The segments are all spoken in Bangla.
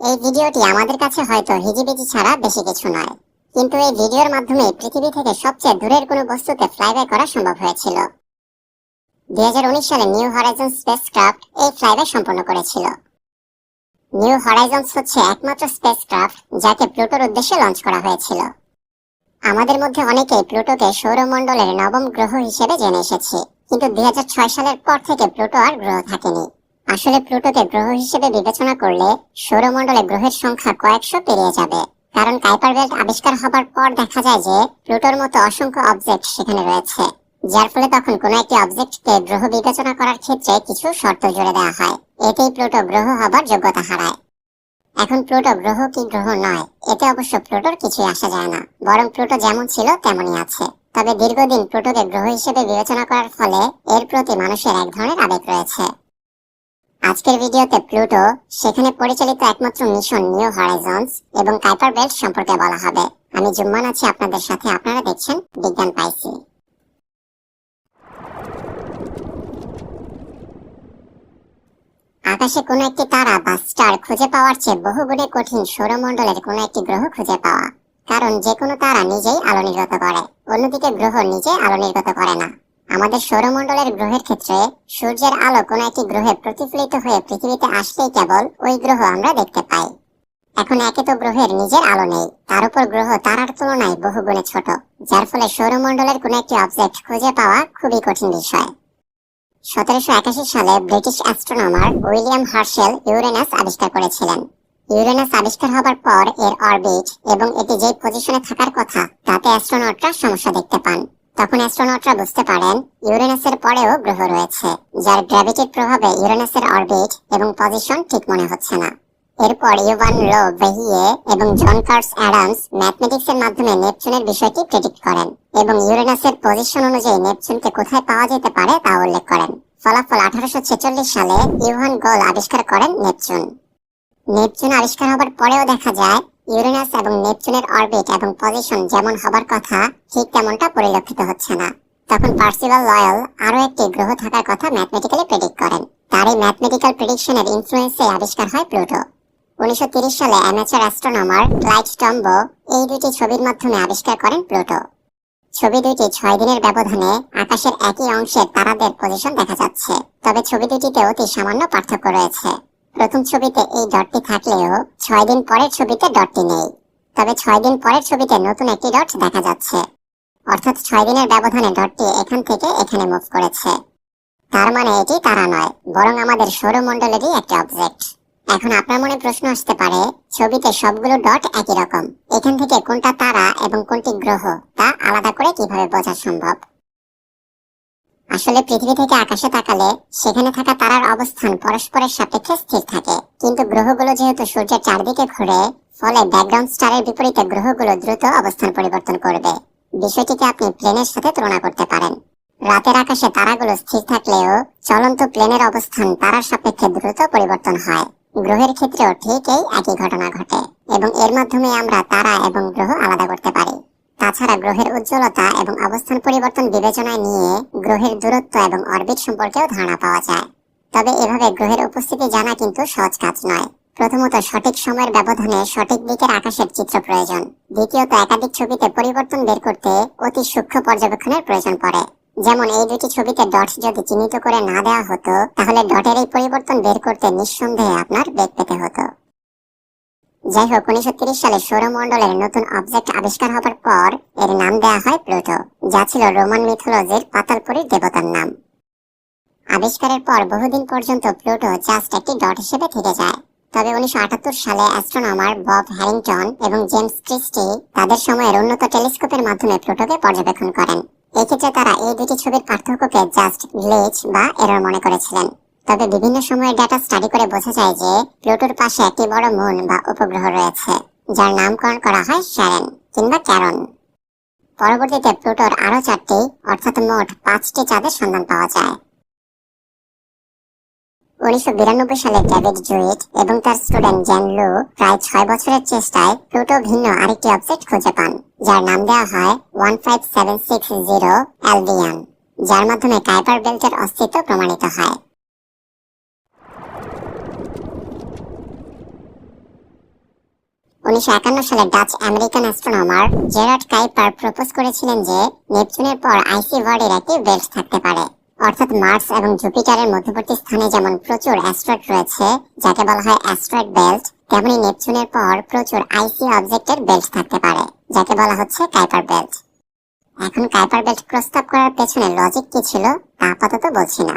এই ভিডিওটি আমাদের কাছে হয়তো হিজিবিজি ছাড়া বেশি কিছু নয়। কিন্তু এই ভিডিওর মাধ্যমে পৃথিবী থেকে সবচেয়ে দূরের কোনো বস্তুতে ফ্লাইবাই করা সম্ভব হয়েছিল। দুই হাজার উনিশ সালে নিউ হরাইজন স্পেস স্পেসক্রাফট এই ফ্লাইবাই সম্পন্ন করেছিল। নিউ হরাইজনস হচ্ছে একমাত্র স্পেস স্পেসক্রাফট যাকে প্লুটোর উদ্দেশ্যে লঞ্চ করা হয়েছিল। আমাদের মধ্যে অনেকেই প্লুটোকে সৌরমণ্ডলের নবম গ্রহ হিসেবে জেনে এসেছে, কিন্তু দুই হাজার ছয় সালের পর থেকে প্লুটো আর গ্রহ থাকেনি। আসলে প্লুটোকে গ্রহ হিসেবে বিবেচনা করলে সৌরমণ্ডলে গ্রহের সংখ্যা কয়েকশো পেরিয়ে যাবে। কারণ কাইপার বেল্ট আবিষ্কার হবার পর দেখা যায় যে প্লুটোর মতো অসংখ্য অবজেক্ট সেখানে রয়েছে, যার ফলে তখন কোনো একটি অবজেক্টকে গ্রহ বিবেচনা করার ক্ষেত্রে কিছু শর্ত জুড়ে দেওয়া হয়। এতেই প্লুটো গ্রহ হবার যোগ্যতা হারায়। এখন প্লুটো গ্রহ কি গ্রহ নয়, এতে অবশ্য প্লুটোর কিছুই আসা যায় না, বরং প্লুটো যেমন ছিল তেমনই আছে। তবে দীর্ঘদিন প্লুটোকে গ্রহ হিসেবে বিবেচনা করার ফলে এর প্রতি মানুষের এক ধরনের আবেগ রয়েছে। আজকের ভিডিওতে প্লুটো, সেখানে পরিচালিত একমাত্র মিশন নিউ হরাইজনস এবং কাইপার বেল্ট সম্পর্কে বলা হবে। আমি জুম্মান আছি আপনাদের সাথে, আপনারা দেখছেন বিজ্ঞান পাইসি। আকাশে কোনো একটি তারা বা স্টার খুঁজে পাওয়ার চেয়ে বহুগুণে কঠিন সৌরমণ্ডলের কোনো একটি গ্রহ খুঁজে পাওয়া। কারণ যে কোনো তারা নিজেই আলো নির্গত করে, অন্যদিকে গ্রহ নিজে আলো নির্গত করে না। আমাদের সৌরমণ্ডলের গ্রহের ক্ষেত্রে সূর্যের আলো কোনো একটি গ্রহে প্রতিফলিত হয়ে পৃথিবীতে আসলেই কেবল ওই গ্রহ আমরা দেখতে পাই। এখন একে তো গ্রহের নিজের আলো নেই, তার উপর গ্রহ তারার তুলনায় বহুগুণে ছোট, যার ফলে সৌরমণ্ডলের কোনো একটি অবজেক্ট খুঁজে পাওয়া খুবই কঠিন বিষয়। সতেরোশো একাশি সালে British astronomer William Herschel Uranus আবিষ্কার করেছিলেন। ইউরেনাস আবিষ্কার হবার পর এর অরবিট এবং এটি যে পজিশনে থাকার কথা, তাতে অ্যাস্ট্রোনটরা সমস্যা দেখতে পান। তখন অ্যাস্ট্রোনটরা বুঝতে পারেন, ইউরেনাসের পরেও গ্রহ রয়েছে, যার গ্র্যাভিটির প্রভাবে ইউরেনাসের অরবিট এবং পজিশন ঠিক মনে হচ্ছে না। এরপর ইউভান লো বেহিয়ে এবং জন কার্স অ্যাডামস ম্যাথমেটিক্সের মাধ্যমে নেপচুনের বিষয়টি প্রেডিক্ট করেন এবং ইউরেনাসের পজিশন অনুযায়ী নেপচুনকে কোথায় পাওয়া যেতে পারে তা উল্লেখ করেন। ফলাফল আঠারোশো ছেচল্লিশ সালে ইউহান গোল আবিষ্কার করেন নেপচুন। নেপচুন আবিষ্কার হবার পরেও দেখা যায় ইউরেনাস এবং নেপচুনের অরবিট এবং পজিশন যেমন হবার কথা, ঠিক তেমনটা পরিলক্ষিত হচ্ছে না। তখন পার্সিভাল লয়াল আরও একটি গ্রহ থাকার কথা ম্যাথমেটিক্যালি প্রেডিক্ট করেন। তার এই ম্যাথমেটিক্যাল প্রেডিকশনের ইনফ্লুয়েন্সে আবিষ্কার হয় প্লুটো। উনিশশো তিরিশ সালে অ্যামেচার অ্যাস্ট্রোনমার ক্লাইড টম্বো এই দুটি ছবির মাধ্যমে আবিষ্কার করেন প্লুটো। ছবি দুটি ছয় দিনের ব্যবধানে আকাশের একই অংশের তারাদের পজিশন দেখা যাচ্ছে, তবে ছবি দুটিতে অতি সামান্য পার্থক্য রয়েছে। প্রথম ছবিতে এই ডটটি থাকলেও ছয় দিন পরের ছবিতে ডটটি নেই। তবে ছয় দিন পরের ছবিতে নতুন একটি ডট দেখা যাচ্ছে। অর্থাৎ ছয় দিনের ব্যবধানে ডটটি এখান থেকে এখানে মুভ করেছে। তার মানে এটি তারা নয়, বরং আমাদের সৌরমণ্ডলেরই একটি অবজেক্ট এখন আপনার মনে প্রশ্ন আসতে পারে, ছবিতে সবগুলো ডট একই রকম। এখান থেকে কোনটা তারা এবং কোনটি গ্রহ তা আলাদা করে কীভাবে বোঝা সম্ভব? আসলে পৃথিবী থেকে আকাশে তাকালে সেখানে থাকা তারার অবস্থান পরস্পরের সাপেক্ষে স্থির থাকে। কিন্তু গ্রহগুলো যেহেতু সূর্যের চারদিকে ঘুরে, ফলে ব্যাকগ্রাউন্ড স্টারের বিপরীতে গ্রহগুলো দ্রুত অবস্থান পরিবর্তন করবে। বিষয়টিকে আপনি প্লেনের সাথে তুলনা করতে পারেন। রাতের আকাশে তারাগুলো স্থির থাকলেও চলন্ত প্লেনের অবস্থান তারার সাপেক্ষে দ্রুত পরিবর্তন হয়। গ্রহের ক্ষেত্রেও ঠিক এই একই ঘটনা ঘটে এবং এর মাধ্যমে আমরা তারা এবং গ্রহ আলাদা করতে পারি। তাছাড়া গ্রহের উজ্জ্বলতা এবং অবস্থান পরিবর্তন বিবেচনায় নিয়ে গ্রহের দূরত্ব এবং অরবিট সম্পর্কেও ধারণা পাওয়া যায়। তবে এভাবে গ্রহের উপস্থিতি জানা কিন্তু সহজ কাজ নয়। প্রথমত, সঠিক সময়ের ব্যবধানে সঠিক দিকের আকাশের চিত্র প্রয়োজন। দ্বিতীয়ত, একাধিক ছবিতে পরিবর্তন বের করতে অতি সূক্ষ্ম পর্যবেক্ষণের প্রয়োজন পড়ে। যেমন, এই দুটি ছবিতে ডট যদি চিহ্নিত করে না দেওয়া হতো, তাহলে ডটের এই পরিবর্তন বের করতে নিঃসন্দেহে আপনার বেগ পেতে হতো। যাই হোক উনিশশো সালে সৌরমণ্ডলের নতুন অবজেক্ট আবিষ্কার হবার পর এর নাম দেওয়া হয় প্লুটো, যা ছিল রোমান মিথোলজির পাতালপুরীর দেবতার নাম। আবিষ্কারের পর বহুদিন পর্যন্ত প্লুটো জাস্ট একটি ডট হিসেবে থেকে যায়। তবে উনিশশো আটাত্তর সালে অ্যাস্ট্রোনমার বব হ্যারিংটন এবং জেমস ক্রিস্টি তাদের সময়ের উন্নত টেলিস্কোপের মাধ্যমে প্লুটোকে পর্যবেক্ষণ করেন। এক্ষেত্রে তারা এই দুটি ছবির পার্থক্যকে জাস্ট গ্লিচ বা এরর মনে করেছিলেন। তবে বিভিন্ন সময়ের ডাটা স্টাডি করে বোঝা যায় যে প্লুটোর পাশে একটি বড় মুন বা উপগ্রহ রয়েছে, যার নামকরণ করা হয় শ্যারেন কিংবা ক্যারন পরবর্তীতে প্লুটোর আরও চারটি, অর্থাৎ মোট পাঁচটি চাঁদের সন্ধান পাওয়া যায়। উনিশশো বিরানব্বই সালে ডেভিড জুইট এবং তার স্টুডেন্ট জ্যান লু প্রায় ছয় বছরের চেষ্টায় প্লুটো ভিন্ন আরেকটি অবজেক্ট খুঁজে পান, যার নাম দেওয়া হয় one five seven six zero Albion যার মাধ্যমে কাইপার বেল্টের অস্তিত্ব প্রমাণিত হয়। উনিশশো একান্ন সালে Dutch American astronomer Gerard Kuiper propose করেছিলেন যে, নেপচুনের পর আইসি বডির একটি বেল্ট থাকতে পারে। অর্থাৎ মার্স এবং জুপিটারের মধ্যবর্তী স্থানে যেমন প্রচুর অ্যাস্ট্রয়েড রয়েছে, যাকে বলা হয় অ্যাস্ট্রয়েড বেল্ট, তেমনি নেপচুনের পর প্রচুর আইসি অবজেক্টের বেল্ট থাকতে পারে, যাকে বলা হচ্ছে কাইপার বেল্ট। এখন কাইপার বেল্ট প্রস্তাব করার পেছনে লজিক কি ছিল, তা আপাতত বলছি না।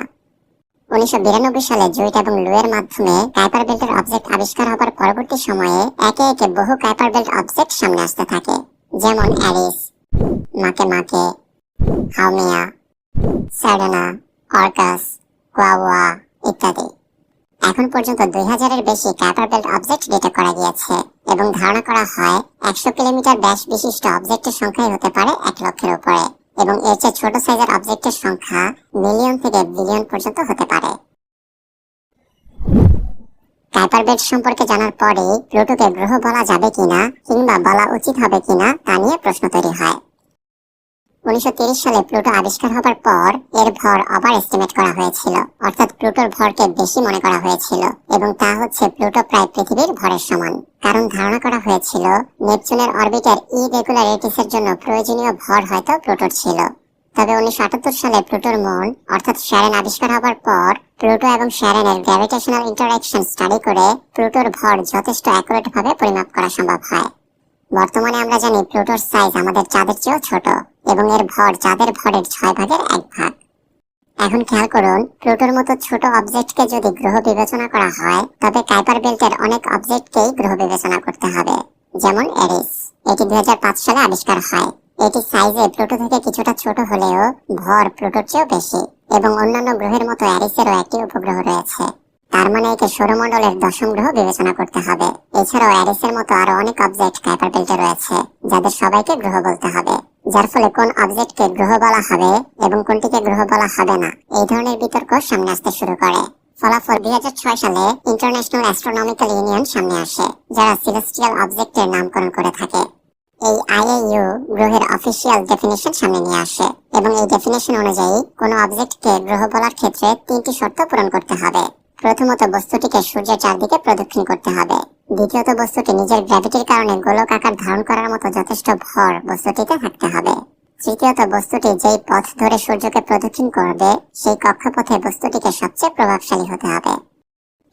উনিশশো বিরানব্বই সালে জুইট এবং লুয়ের মাধ্যমে কাইপার বেল্টের অবজেক্ট আবিষ্কার হবার পরবর্তী সময়ে একে একে বহু কাইপার বেল্ট অবজেক্ট সামনে আসতে থাকে। যেমন অ্যারিস মাকে মাকে, হাউমিয়া সার্ডানা অর্কাস কোয়াওয়া ইত্যাদি। এখন পর্যন্ত দুই হাজারের বেশি কাইপার বেল্ট অবজেক্ট ডিটেক্ট করা গিয়েছে এবং ধারণা করা হয় একশো কিলোমিটার ব্যাস বিশিষ্ট অবজেক্টের সংখ্যাই হতে পারে এক লক্ষের উপরে। এবং এর চেয়ে ছোট সাইজের অবজেক্টের সংখ্যা মিলিয়ন থেকে বিলিয়ন পর্যন্ত হতে পারে। কাইপার বেল্ট সম্পর্কে জানার পরে প্লুটোকে গ্রহ বলা যাবে কিনা কিংবা বলা উচিত হবে কিনা তা নিয়ে প্রশ্ন তৈরি হয়। উনিশশো সালে প্লুটো আবিষ্কার হবার পর এর ভর ওভার এস্টিমেট করা হয়েছিল। অর্থাৎ প্লুটোর ভরকে বেশি মনে করা হয়েছিল এবং তা হচ্ছে প্লুটো প্রায় পৃথিবীর ভরের সমান। কারণ ধারণা করা হয়েছিল, নেপচুনের অরবিটার ইরেগুলারিটিস এর জন্য প্রয়োজনীয় ভর হয়তো প্লুটোর ছিল। তবে উনিশশো আটাত্তর সালে প্লুটোর মন, অর্থাৎ শ্যারেন আবিষ্কার হবার পর, প্লুটো এবং শ্যারেনের গ্র্যাভিটেশনাল ইন্টারঅ্যাকশন স্টাডি করে প্লুটোর ভর যথেষ্ট অ্যাকুরেট ভাবে পরিমাপ করা সম্ভব হয়। বর্তমানে আমরা জানি প্লুটোর সাইজ আমাদের চাঁদের চেয়েও ছোট এবং এর ভর চাঁদের ভরের ছয় ভাগের এক ভাগ। এখন খেয়াল করুন প্লুটোর মতো ছোট অবজেক্টকে যদি গ্রহ বিবেচনা করা হয়, তবে কাইপার বেল্টের অনেক অবজেক্টকেই গ্রহ বিবেচনা করতে হবে, যেমন এরিস এটি দুই হাজার পাঁচ সালে আবিষ্কার হয়। এটি সাইজে প্লুটো থেকে কিছুটা ছোট হলেও ভর প্লুটোর চেয়েও বেশি এবং অন্যান্য গ্রহের মতো অ্যারিসেরও একটি উপগ্রহ রয়েছে। তার মানে একে সৌরমণ্ডলের দশম গ্রহ বিবেচনা করতে হবে। এছাড়াও অ্যারিসের মতো আরও অনেক অবজেক্ট কাইপার বেল্টে রয়েছে, যাদের সবাইকে গ্রহ বলতে হবে। যার ফলে কোন অবজেক্টকে গ্রহ বলা হবে এবং কোনটিকে গ্রহ বলা হবে না, এই ধরনের বিতর্ক সামনে আসতে শুরু করে। ফলাফল দুই সালে ইন্টারন্যাশনাল অ্যাস্ট্রোনমিক্যাল ইউনিয়ন সামনে আসে, যারা সিলেস্টিয়াল অবজেক্টের নামকরণ করে থাকে। এই আইএইউ গ্রহের অফিসিয়াল ডেফিনেশন সামনে নিয়ে আসে এবং এই ডেফিনেশন অনুযায়ী কোনো অবজেক্টকে গ্রহ বলার ক্ষেত্রে তিনটি শর্ত পূরণ করতে হবে। প্রথমত বস্তুটিকে সূর্যের চারদিকে প্রদক্ষিণ করতে হবে। দ্বিতীয়ত বস্তুটি নিজের গ্র্যাভিটির কারণে গোলক আকার ধারণ করার মতো যথেষ্ট ভর বস্তুটিতে থাকতে হবে। তৃতীয়ত বস্তুটি যেই পথ ধরে সূর্যকে প্রদক্ষিণ করবে, সেই কক্ষপথে বস্তুটিকে সবচেয়ে প্রভাবশালী হতে হবে।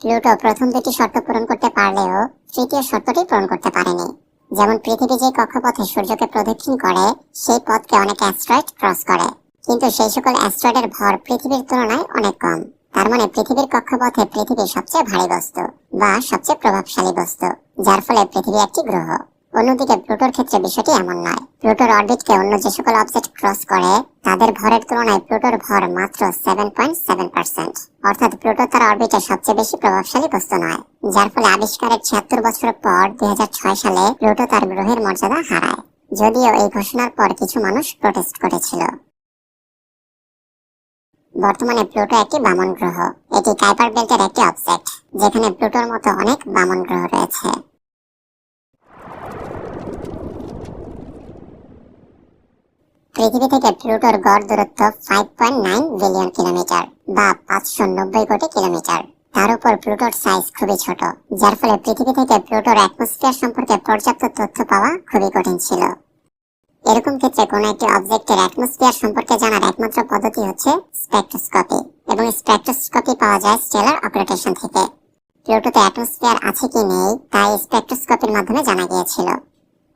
প্লুটো প্রথম দুটি শর্ত পূরণ করতে পারলেও তৃতীয় শর্তটি পূরণ করতে পারেনি। যেমন পৃথিবী যে কক্ষপথে সূর্যকে প্রদক্ষিণ করে, সেই পথকে অনেক অ্যাস্ট্রয়েড ক্রস করে। কিন্তু সেই সকল অ্যাস্ট্রয়েডের ভর পৃথিবীর তুলনায় অনেক কম। তার মানে পৃথিবীর কক্ষপথে পৃথিবী সবচেয়ে ভারী বস্তু বা সবচেয়ে প্রভাবশালী বস্তু, যার ফলে পৃথিবী একটি গ্রহ। অন্যদিকে প্লুটোর ক্ষেত্রে বিষয়টি এমন নয়। প্লুটোর অরবিটকে অন্য যে সকল অবজেক্ট ক্রস করে, তাদের ভরের তুলনায় প্লুটোর ভর মাত্র সেভেন পয়েন্ট সেভেন পার্সেন্ট অর্থাৎ প্লুটো তার অরবিটে সবচেয়ে বেশি প্রভাবশালী বস্তু নয়, যার ফলে আবিষ্কারের ছিয়াত্তর বছর পর দুই হাজার ছয় সালে প্লুটো তার গ্রহের মর্যাদা হারায়। যদিও এই ঘোষণার পর কিছু মানুষ প্রোটেস্ট করেছিল। বর্তমানে প্লুটো একটি বামন গ্রহ। এটি কাইপার বেল্টের একটি অবজেক্ট যেখানে প্লুটোর মতো অনেক বামন গ্রহ রয়েছে। পৃথিবী থেকে প্লুটোর গড় দূরত্ব five point nine billion kilometre বা পাঁচশো নব্বই কোটি কিলোমিটার তার উপর প্লুটোর সাইজ খুবই ছোট, যার ফলে পৃথিবী থেকে প্লুটোর অ্যাটমসফিয়ার সম্পর্কে পর্যাপ্ত তথ্য পাওয়া খুবই কঠিন ছিল। এরকম ক্ষেত্রে কোনো একটি অবজেক্টের অ্যাটমসফিয়ার সম্পর্কে জানার একমাত্র পদ্ধতি হচ্ছে স্পেকট্রোস্কোপি এবং স্পেকট্রোস্কোপি পাওয়া যায় স্টেলার অপারেটেশন থেকে। প্লুটোতে অ্যাটমসফিয়ার আছে কি নেই, তা এই স্পেকট্রোস্কোপির মাধ্যমে জানা গিয়েছিল।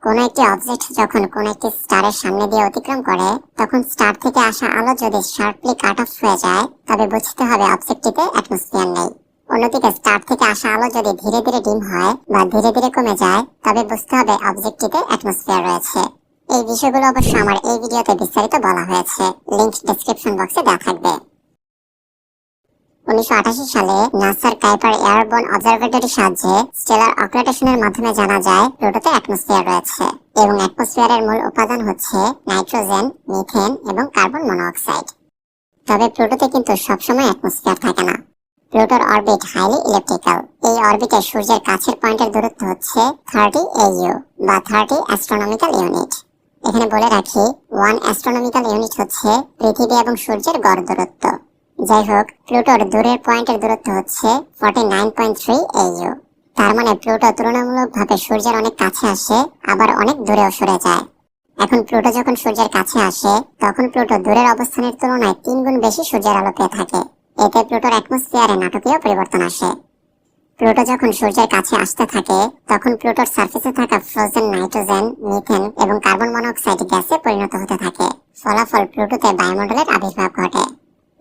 কোনো একটি অবজেক্ট যখন কোনো একটি স্টারের সামনে দিয়ে অতিক্রম করে, তখন স্টার থেকে আসা আলো যদি শার্পলি কাট অফ হয়ে যায়, তবে বুঝতে হবে অবজেক্টটিতে অ্যাটমসফিয়ার নেই। অন্যদিকে স্টার থেকে আসা আলো যদি ধীরে ধীরে ডিম হয় বা ধীরে ধীরে কমে যায়, তবে বুঝতে হবে অবজেক্টটিতে অ্যাটমসফিয়ার রয়েছে। এই বিষয়গুলো অবশ্য আমার এই ভিডিওতে বিস্তারিত বলা হয়েছে। লিংক ডেসক্রিপশন বক্সে দেওয়া থাকবে। উনিশশো সালে নাসার কাইপার এয়ারবোন অবজারভেটরির সাহায্যে স্টেলার অক্রেটেশনের মাধ্যমে জানা যায় প্লুটোতে অ্যাটমসফিয়ার রয়েছে এবং অ্যাটমসফিয়ারের মূল উপাদান হচ্ছে নাইট্রোজেন, মিথেন এবং কার্বন মনোঅক্সাইড তবে প্লুটোতে কিন্তু সবসময় অ্যাটমসফিয়ার থাকে না। প্লুটোর অরবিট হাইলি ইলেকট্রিক্যাল। এই অরবিটে সূর্যের কাছের পয়েন্টের দূরত্ব হচ্ছে থার্টি এইউ বা থার্টি অ্যাস্ট্রোনমিক্যাল ইউনিট এখানে বলে রাখি ওয়ান অ্যাস্ট্রোনমিক্যাল ইউনিট হচ্ছে পৃথিবী এবং সূর্যের গড় দূরত্ব। যাই হোক প্লুটোর দূরের পয়েন্টের দূরত্ব হচ্ছে forty nine point three AU তার মানে প্লুটো তুলনামূলকভাবে সূর্যের অনেক কাছে আসে, আবার অনেক দূরেও সরে যায়। এখন প্লুটো যখন সূর্যের কাছে আসে, তখন প্লুটো দূরের অবস্থানের তুলনায় তিন গুণ বেশি সূর্যের আলো পেয়ে থাকে। এতে প্লুটোর অ্যাটমসফিয়ারে নাটকীয় পরিবর্তন আসে। প্লুটো যখন সূর্যের কাছে আসতে থাকে, তখন প্লুটোর সার্ফেসে থাকা ফ্রোজেন নাইট্রোজেন মিথেন এবং কার্বন মনোক্সাইড গ্যাসে পরিণত হতে থাকে, ফলাফল প্লুটোতে বায়ুমণ্ডলের আবির্ভাব ঘটে।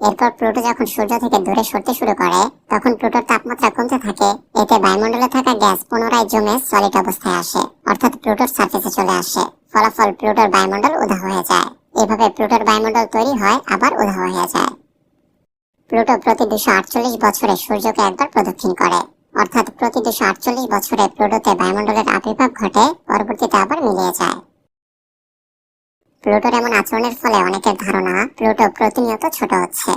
এরপর প্লুটো যখন সূর্য থেকে দূরে সরতে শুরু করে, তখন প্লুটোর তাপমাত্রা কমতে থাকে, এতে বায়ুমণ্ডলে থাকা গ্যাস পুনরায় জমে সলিড অবস্থায় আসে, অর্থাৎ প্লুটোর সার্ফেসে চলে আসে, ফলাফল প্লুটোর বায়ুমণ্ডল উধাও হয়ে যায়। এভাবে প্লুটোর বায়ুমণ্ডল তৈরি হয়, আবার উধাও হয়ে যায়। প্লুটো প্রতি দুশো আটচল্লিশ বছরে সূর্যকে একবার প্রদক্ষিণ করে। অর্থাৎ প্রতি দুশো আটচল্লিশ বছরে প্লুটোতে বায়ুমণ্ডলের আবির্ভাব ঘটে, পরবর্তীতে আবার মিলিয়ে যায়। প্লুটোর এমন আচরণের ফলে অনেকের ধারণা প্লুটো প্রতিনিয়ত ছোট হচ্ছে।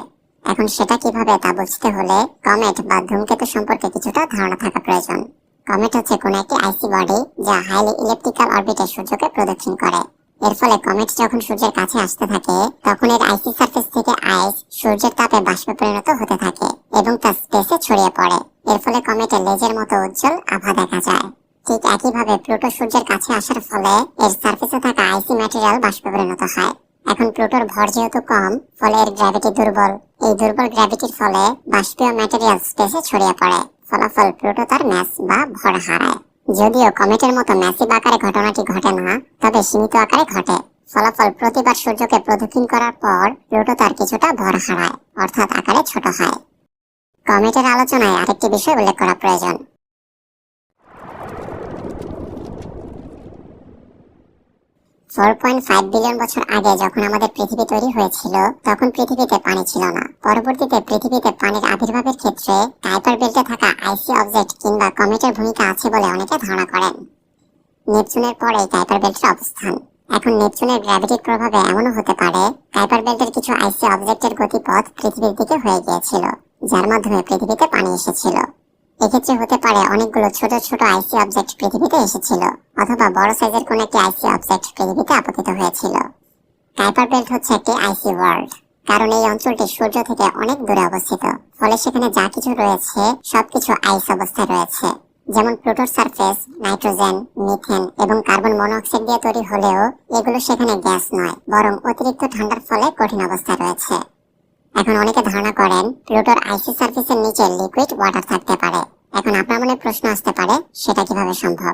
এখন সেটা কীভাবে তা বুঝতে হলে কমেট বা ধূমকেতু সম্পর্কে কিছুটা ধারণা থাকা প্রয়োজন। কমেট হচ্ছে কোন একটি আইসি বডি যা হাইলি ইলেকট্রিক্যাল অরবিটে সূর্যকে প্রদক্ষিণ করে। এর ফলে কমেট যখন সূর্যের কাছে আসতে থাকে, তখন এর আইসি সারফেস থেকে আইস সূর্যের তাপে বাষ্পে পরিণত হতে থাকে এবং তা স্পেসে ছড়িয়ে পড়ে। এর ফলে কমেটের লেজের মতো উজ্জ্বল আভা দেখা যায়। ঠিক একইভাবে প্লুটো সূর্যের কাছে আসার ফলে এর সারফেসে থাকা আইসি ম্যাটেরিয়াল বাষ্পে পরিণত হয়। এখন প্লুটোর ভর যেহেতু কম, ফলে এর গ্র্যাভিটি দুর্বল। এই দুর্বল গ্র্যাভিটির ফলে বাষ্পীয় ম্যাটেরিয়াল স্পেসে ছড়িয়ে পড়ে। ফলাফল প্লুটো তার ম্যাস বা ভর হারায়। যদিও কমেটের মতো ম্যাসিভ আকারে ঘটনাটি ঘটে না, তবে সীমিত আকারে ঘটে। ফলাফল প্রতিবার সূর্যকে প্রদক্ষিণ করার পর প্লুটো তার কিছুটা ভর হারায়, অর্থাৎ আকারে ছোট হয়। কমেটের আলোচনায় আরেকটি বিষয় উল্লেখ করা প্রয়োজন। ফোর পয়েন্ট ফাইভ বিলিয়ন বছর আগে যখন আমাদের পৃথিবী তৈরি হয়েছিল, তখন পৃথিবীতে পানি ছিল না। পরবর্তীতে পৃথিবীতে পানির আবির্ভাবের ক্ষেত্রে কাইপার বেল্টে থাকা আইসি অবজেক্ট কিংবা কমেটের ভূমিকা আছে বলে অনেকে ধারণা করেন। নেপচুনের পরে কাইপার বেল্টের অবস্থান। এখন নেপচুনের গ্র্যাভিটির প্রভাবে এমনও হতে পারে কাইপার বেল্টের কিছু আইসি অবজেক্টের গতিপথ পৃথিবীর দিকে হয়ে গিয়েছিল, যার মাধ্যমে পৃথিবীতে পানি এসেছিল। এক্ষেত্রে হতে পারে অনেকগুলো ছোট ছোট আইসি অবজেক্ট পৃথিবীতে এসেছিল, অথবা বড় সাইজের কোন একটি আইসি অবজেক্ট পৃথিবীতে আপতিত হয়েছিল। কাইপার বেল্ট হচ্ছে একটি আইসি ওয়ার্ল্ড কারণ এই অঞ্চলটি সূর্য থেকে অনেক দূরে অবস্থিত, ফলে সেখানে যা কিছু রয়েছে, সবকিছু আইস অবস্থায় রয়েছে। যেমন প্লুটোর সারফেস নাইট্রোজেন মিথেন এবং কার্বন মনোক্সাইড দিয়ে তৈরি হলেও এগুলো সেখানে গ্যাস নয়, বরং অতিরিক্ত ঠান্ডার ফলে কঠিন অবস্থায় রয়েছে। এখন অনেকে ধারণা করেন প্লুটোর আইসি সার্ফেসের নিচে লিকুইড ওয়াটার থাকতে পারে। এখন আপনার মনে প্রশ্ন আসতে পারে, সেটা কীভাবে সম্ভব?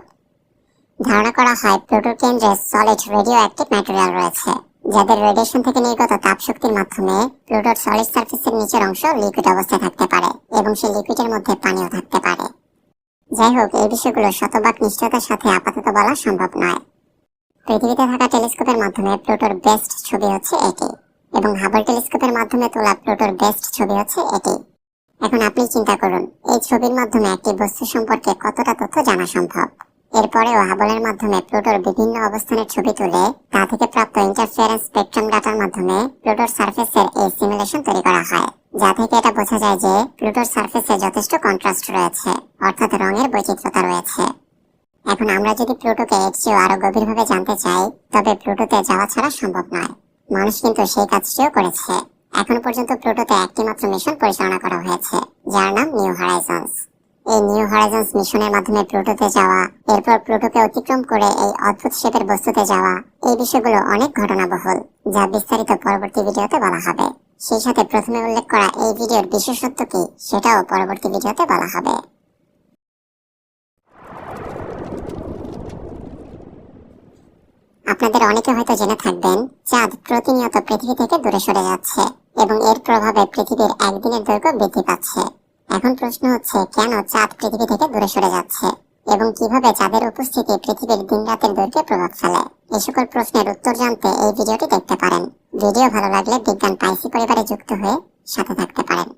ধারণা করা হয় প্লুটোর কেন্দ্রে সলিড রেডিও অ্যাক্টিভ ম্যাটেরিয়াল রয়েছে, যাদের রেডিয়েশন থেকে নির্গত তাপ শক্তির মাধ্যমে প্লুটোর সলিড সার্ফেসের নিচের অংশ লিকুইড অবস্থায় থাকতে পারে এবং সেই লিকুইডের মধ্যে পানিও থাকতে পারে। যাই হোক, এই বিষয়গুলো শতভাগ নিশ্চয়তার সাথে আপাতত বলা সম্ভব নয়। পৃথিবীতে থাকা টেলিস্কোপের মাধ্যমে প্লুটোর বেস্ট ছবি হচ্ছে এটি। এবং হাবল টেলিস্কোপের মাধ্যমে তোলা প্লুটোর বেস্ট ছবি হচ্ছে এটি। এখন আপনি চিন্তা করুন, এই ছবির মাধ্যমে একটি বস্তু সম্পর্কে কতটা তথ্য জানা সম্ভব? এরপরেও হাবলের মাধ্যমে প্লুটোর বিভিন্ন অবস্থানের ছবি তুলে, তা থেকে প্রাপ্ত ইন্টারফিয়ারেন্স স্পেকট্রাম ডাটার মাধ্যমে প্লুটোর সারফেসের এই সিমুলেশন তৈরি করা হয়, যা থেকে এটা বোঝা যায় যে প্লুটোর সারফেসে যথেষ্ট কন্ট্রাস্ট রয়েছে, অর্থাৎ রঙের বৈচিত্রতা রয়েছে। এখন আমরা যদি প্লুটোকে এর চেয়েও আরও গভীরভাবে জানতে চাই, তবে প্লুটোতে যাওয়া ছাড়া সম্ভব নয়। মানুষ কিন্তু সেই কাজটিও করেছে। এখন পর্যন্ত প্লুটোতে একটি মাত্র মিশন পরিচালনা করা হয়েছে, যার নাম নিউ হরাইজন্স এই নিউ হরাইজন্স মিশনের মাধ্যমে প্লুটোতে যাওয়া, এরপর প্লুটোকে অতিক্রম করে এই অদ্ভুত শেপের বস্তুতে যাওয়া, এই বিষয়গুলো অনেক ঘটনাবহুল, যা বিস্তারিত পরবর্তী ভিডিওতে বলা হবে। সেই সাথে প্রথমে উল্লেখ করা এই ভিডিওর বিশেষত্ব কি, সেটাও পরবর্তী ভিডিওতে বলা হবে। আপনাদের অনেকে হয়তো জেনে থাকবেন, চাঁদ প্রতিনিয়ত পৃথিবী থেকে দূরে সরে যাচ্ছে এবং এর প্রভাবে পৃথিবীর একদিনের দৈর্ঘ্য বৃদ্ধি পাচ্ছে। এখন প্রশ্ন হচ্ছে, কেন চাঁদ পৃথিবী থেকে দূরে সরে যাচ্ছে? এবং কীভাবে চাঁদের উপস্থিতি পৃথিবীর দিন রাতের দৈর্ঘ্যে প্রভাব ফেলে? এই সকল প্রশ্নের উত্তর জানতে এই ভিডিওটি দেখতে পারেন। ভিডিও ভালো লাগলে বিজ্ঞান পাইসি পরিবারে যুক্ত হয়ে সাথে থাকতে পারেন।